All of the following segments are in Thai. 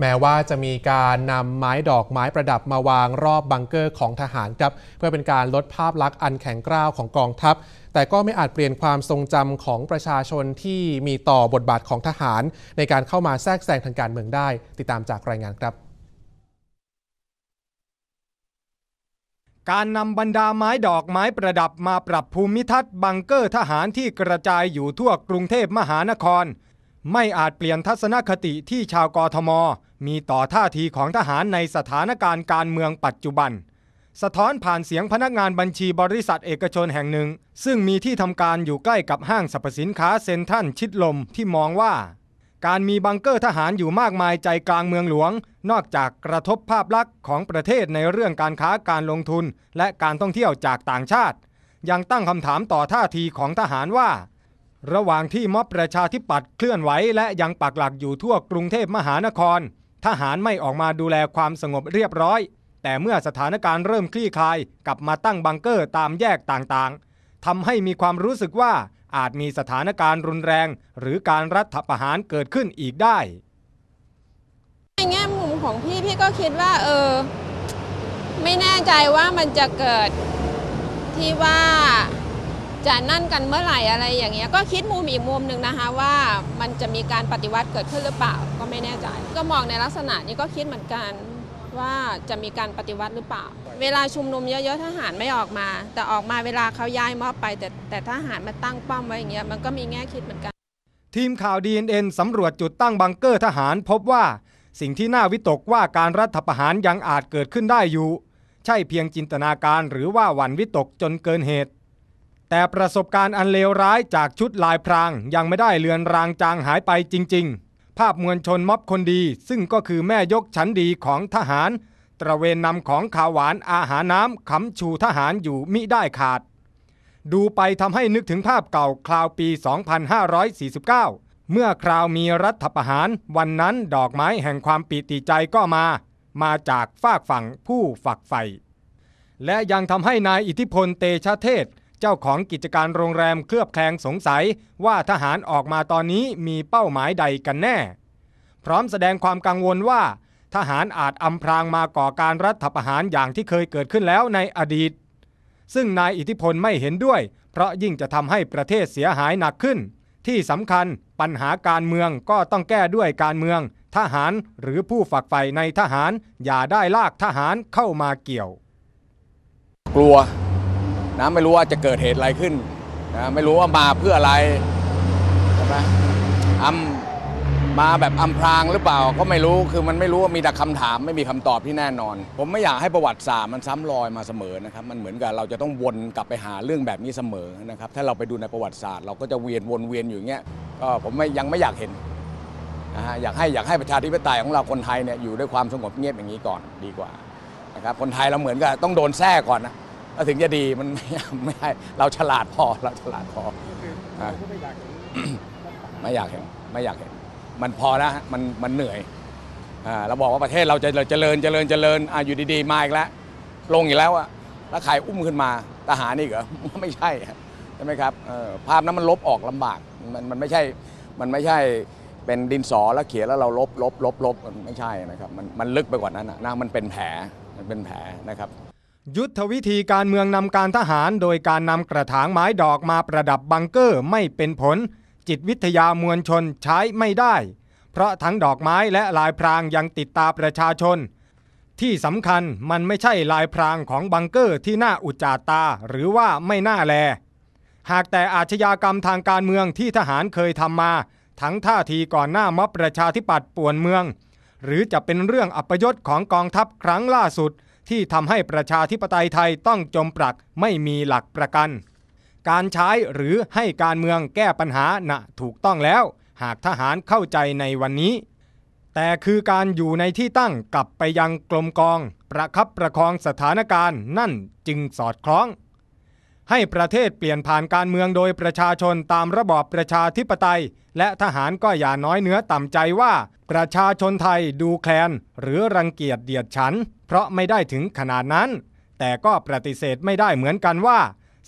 แม้ว่าจะมีการนำไม้ดอกไม้ประดับมาวางรอบบังเกอร์ของทหารครับ เพื่อเป็นการลดภาพลักษณ์อันแข็งกร้าวของกองทัพ แต่ก็ไม่อาจเปลี่ยนความทรงจำของประชาชนที่มีต่อบทบาทของทหาร ในการเข้ามาแทรกแซงทางการเมืองได้ ติดตามจากรายงานครับการนำบรรดาไม้ดอกไม้ประดับมาปรับภูมิทัศน์บังเกอร์ทหารที่กระจายอยู่ทั่วกรุงเทพมหานคร ไม่อาจเปลี่ยนทัศนคติที่ชาวกทม มีต่อท่าทีของทหารในสถานการณ์การเมืองปัจจุบัน สะท้อนผ่านเสียงพนักงานบัญชีบริษัทเอกชนแห่งหนึ่ง ซึ่งมีที่ทำการอยู่ใกล้กับห้างสรรพสินค้าเซ็นทรัลชิดลมที่มองว่า การมีบังเกอร์ทหารอยู่มากมายใจกลางเมืองหลวง นอกจากกระทบภาพลักษณ์ของประเทศในเรื่องการค้าการลงทุน และการท่องเที่ยวจากต่างชาติ ยังตั้งคำถามต่อท่าทีของทหารว่า ระหว่างที่ม็อบประชาธิปัตย์เคลื่อนไหวและยังปักหลักอยู่ทั่วกรุงเทพมหานคร ทหารไม่ออกมาดูแลความสงบเรียบร้อย แต่เมื่อสถานการณ์เริ่มคลี่คลายกลับมาตั้งบังเกอร์ตามแยกต่างๆทำให้มีความรู้สึกว่าอาจมีสถานการณ์รุนแรง หรือการรัฐประหารเกิดขึ้นอีกได้ในแง่มุมของพี่พี่ก็คิดว่าเออไม่แน่ใจว่ามันจะเกิดที่ว่า จะนั่นกันเมื่อไหร่อะไรอย่างเงี้ยก็คิดมุมอีกมุมหนึ่งนะคะว่ามันจะมีการปฏิวัติเกิดขึ้นหรือเปล่าก็ไม่แน่ใจ ก็มองในลักษณะนี้ก็คิดเหมือนกันว่าจะมีการปฏิวัติหรือเปล่า เวลาชุมนุมเยอะๆทหารไม่ออกมา แต่ออกมาเวลาเขาย้ายมอบไป แต่แต่ทหารมาตั้งป้อมไว้อย่างเงี้ยมันก็มีแง่คิดเหมือนกัน ทีมข่าว DNN สำรวจจุดตั้งบังเกอร์ทหารพบว่าสิ่งที่น่าวิตกว่าการรัฐประหารยังอาจเกิดขึ้นได้อยู่ ใช่เพียงจินตนาการหรือว่าหวั่นวิตกจนเกินเหตุ แต่ประสบการณ์อันเลวร้ายจากชุดลายพราง ยังไม่ได้เลือนรางจางหายไปจริง ๆ ภาพมวลชนม็อบคนดี ซึ่งก็คือแม่ยกชั้นดีของทหาร ตระเวนนำของขาวหวานอาหารน้ำขำชูทหารอยู่มิได้ขาด ดูไปทำให้นึกถึงภาพเก่าคราวปี 2549 เมื่อคราวมีรัฐประหาร วันนั้นดอกไม้แห่งความปีติใจก็มา มาจากฝากฝั่งผู้ฝักใฝ่และยังทำให้นายอิทธิพลเตชะเทศ เจ้าของกิจการโรงแรมเคลือบแคลงสงสัยว่าทหารออกมาตอนนี้มีเป้าหมายใดกันแน่ พร้อมแสดงความกังวลว่า ทหารอาจอำพรางมาก่อการรัฐประหารอย่างที่เคยเกิดขึ้นแล้วในอดีต ซึ่งนายอิทธิพลไม่เห็นด้วย เพราะยิ่งจะทำให้ประเทศเสียหายหนักขึ้น ที่สำคัญปัญหาการเมืองก็ต้องแก้ด้วยการเมือง ทหารหรือผู้ฝักใฝ่ในทหาร อย่าได้ลากทหารเข้ามาเกี่ยว กลัว นะไม่รู้ว่าจะเกิดเหตุอะไรขึ้นนะไม่รู้ว่ามาเพื่ออะไรใช่ไหมอำมาแบบอำพรางหรือเปล่าก็ไม่รู้คือมันไม่รู้ว่ามีแต่คำถามไม่มีคำตอบที่แน่นอน ผมไม่อยากให้ประวัติศาสตร์มันซ้ำรอยมาเสมอนะครับมันเหมือนกับเราจะต้องวนกลับไปหาเรื่องแบบนี้เสมอนะครับถ้าเราไปดูในประวัติศาสตร์เราก็จะเวียนวนเวียนอยู่เงี้ยก็ผมไม่ยังไม่อยากเห็นนะฮะอยากให้อยากให้ประชาธิปไตยของเราคนไทยเนี่ยอยู่ด้วยความสงบเงียบอย่างนี้ก่อนดีกว่านะครับคนไทยเราเหมือนกับต้องโดนแทรกก่อนนะ แล้วถึงจะดีมันไม่ไม่ให้เราฉลาดพอเราฉลาดพอ อะไม่อยากเห็นไม่อยากเห็น มันพอแล้วฮะมันมันเหนื่อยอ่าเราบอกว่าประเทศเราจะเจริญเจริญเจริญอะอยู่ดีๆมาอีกแล้วลงอีกแล้วอะแล้วใครอุ้มขึ้นมาทหารนี่เหรอ ไม่ใช่อะใช่ไหมครับเออภาพนั้นมันลบออกลำบากมันมันไม่ใช่มันไม่ใช่เป็นดินสอแล้วเขียนแล้วเราลบลบลบลบมันไม่ใช่นะครับมันมันลึกไปกว่านั้นนะนะมันเป็นแผลมันเป็นแผลนะครับ ยุทธวิธีการเมืองนำการทหารโดยการนำกระถางไม้ดอกมาประดับบังเกอร์ไม่เป็นผล จิตวิทยามวลชนใช้ไม่ได้ เพราะทั้งดอกไม้และลายพรางยังติดตาประชาชน ที่สำคัญมันไม่ใช่ลายพรางของบังเกอร์ที่น่าอุจจาตาหรือว่าไม่น่าแล หากแต่อาชญากรรมทางการเมืองที่ทหารเคยทำมา ทั้งท่าทีก่อนหน้าม็อบประชาธิปัตย์ป่วนเมือง หรือจะเป็นเรื่องอัปยศของกองทัพครั้งล่าสุด ที่ทำให้ประชาธิปไตยไทยต้องจมปลักไม่มีหลักประกัน การใช้หรือให้การเมืองแก้ปัญหาน่ะถูกต้องแล้ว หากทหารเข้าใจในวันนี้ แต่คือการอยู่ในที่ตั้งกลับไปยังกลมกอง ประคับประคองสถานการณ์นั่นจึงสอดคล้อง ให้ประเทศเปลี่ยนผ่านการเมืองโดยประชาชนตามระบอบประชาธิปไตย และทหารก็อย่าน้อยเนื้อต่ำใจว่า ประชาชนไทยดูแคลน หรือรังเกียจเดียดฉัน เพราะไม่ได้ถึงขนาดนั้น แต่ก็ปฏิเสธไม่ได้เหมือนกันว่า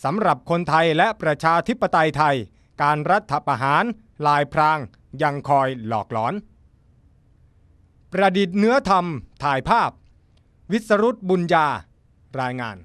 สำหรับคนไทยและประชาธิปไตยไทย การรัฐประหาร ลายพราง ยังคอยหลอกหลอน ประดิษฐ์เนื้อธรรม ถ่ายภาพ วิสรุตบุญญา รายงาน